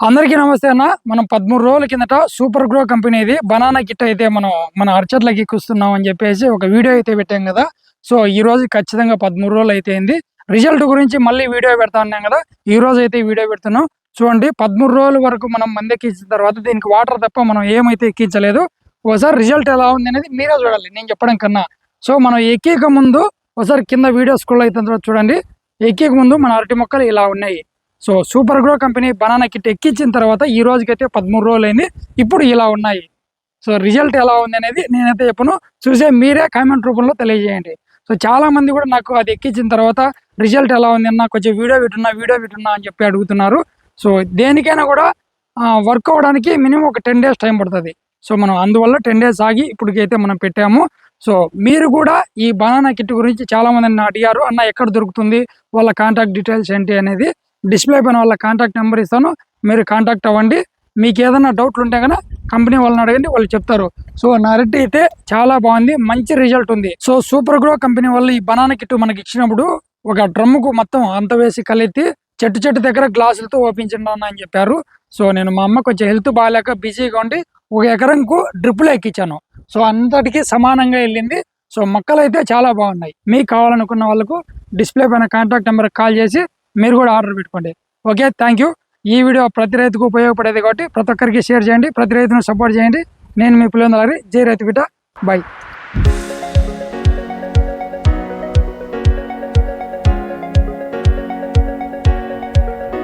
అందరికీ నమస్తే అన్న. మనం పదమూడు రోజుల కిందట సూపర్ గ్రో కంపెనీ ఇది. బనానా కిట్ అయితే మనం మన అర్చట్లకి ఎక్కుస్తున్నాం అని చెప్పేసి ఒక వీడియో అయితే పెట్టాం కదా. సో ఈ రోజు ఖచ్చితంగా పదమూడు రోజులు అయితే అయింది. రిజల్ట్ గురించి మళ్ళీ వీడియో పెడతా ఉన్నాం కదా. ఈ రోజు అయితే వీడియో పెడుతున్నాం. చూడండి పదమూడు రోజుల వరకు మనం మంది ఎక్కించిన తర్వాత దీనికి వాటర్ తప్ప మనం ఏమైతే ఎక్కించలేదు. ఒకసారి రిజల్ట్ ఎలా ఉంది అనేది మీరే చూడాలి. నేను చెప్పడం కన్నా. సో మనం ఎక్కేక ముందు ఒకసారి కింద వీడియో స్కూల్ అయితే చూడండి. ఎక్కేక ముందు మన అరటి మొక్కలు ఇలా ఉన్నాయి. So super grow company banana kit ఎక్కించిన తర్వాత ఈ రోజుకైతే పదమూడు రోజులు అయింది ఇప్పుడు ఇలా ఉన్నాయి. సో రిజల్ట్ ఎలా ఉంది అనేది నేనైతే చెప్పను. చూసే మీరే కామెంట్ రూపంలో తెలియజేయండి. సో చాలా మంది కూడా నాకు అది ఎక్కించిన తర్వాత రిజల్ట్ ఎలా ఉంది అన్న కొంచెం వీడియో పెట్టున్నా వీడియో పెట్టున్నా అని చెప్పి అడుగుతున్నారు. సో దేనికైనా కూడా వర్క్ అవ్వడానికి మినిమం ఒక టెన్ డేస్ టైం పడుతుంది. సో మనం అందువల్ల టెన్ డేస్ ఆగి ఇప్పటికైతే మనం పెట్టాము. సో మీరు కూడా ఈ బనానా కిట్ గురించి చాలామంది నన్ను అడిగారు అన్న ఎక్కడ దొరుకుతుంది? వాళ్ళ కాంటాక్ట్ డీటెయిల్స్ ఏంటి? అనేది డిస్ప్లే పైన వాళ్ళ కాంటాక్ట్ నెంబర్ ఇస్తాను. మీరు కాంటాక్ట్ అవ్వండి. మీకు ఏదైనా డౌట్లు ఉంటే కనుక కంపెనీ వాళ్ళని అడగండి వాళ్ళు చెప్తారు. సో నా రెడ్డి అయితే చాలా బాగుంది మంచి రిజల్ట్ ఉంది. సో సూపర్ గ్రో కంపెనీ వాళ్ళు ఈ బనానా కిట్ మనకి ఇచ్చినప్పుడు ఒక డ్రమ్ముకు మొత్తం అంత వేసి కలిపి చెట్టు చెట్టు దగ్గర గ్లాసులతో ఓపించండి అని చెప్పారు. సో నేను మా అమ్మ కొంచెం హెల్త్ బాగాలేక బిజీగా ఉండి ఒక ఎకరంకు డ్రిప్పులు ఎక్కించాను సో అంతటికి సమానంగా వెళ్ళింది. సో మొక్కలు అయితే చాలా బాగున్నాయి. మీకు కావాలనుకున్న వాళ్ళకు డిస్ప్లే పైన కాంటాక్ట్ నెంబర్ కాల్ చేసి మీరు కూడా ఆర్డర్ పెట్టుకోండి. ఓకే థ్యాంక్ యూ ఈ వీడియో ప్రతి రైతుకు ఉపయోగపడేది కాబట్టి ప్రతి ఒక్కరికి షేర్ చేయండి ప్రతి రైతును సపోర్ట్ చేయండి. నేను మీ పిల్లలు జై రైతు బిడ్డ. బాయ్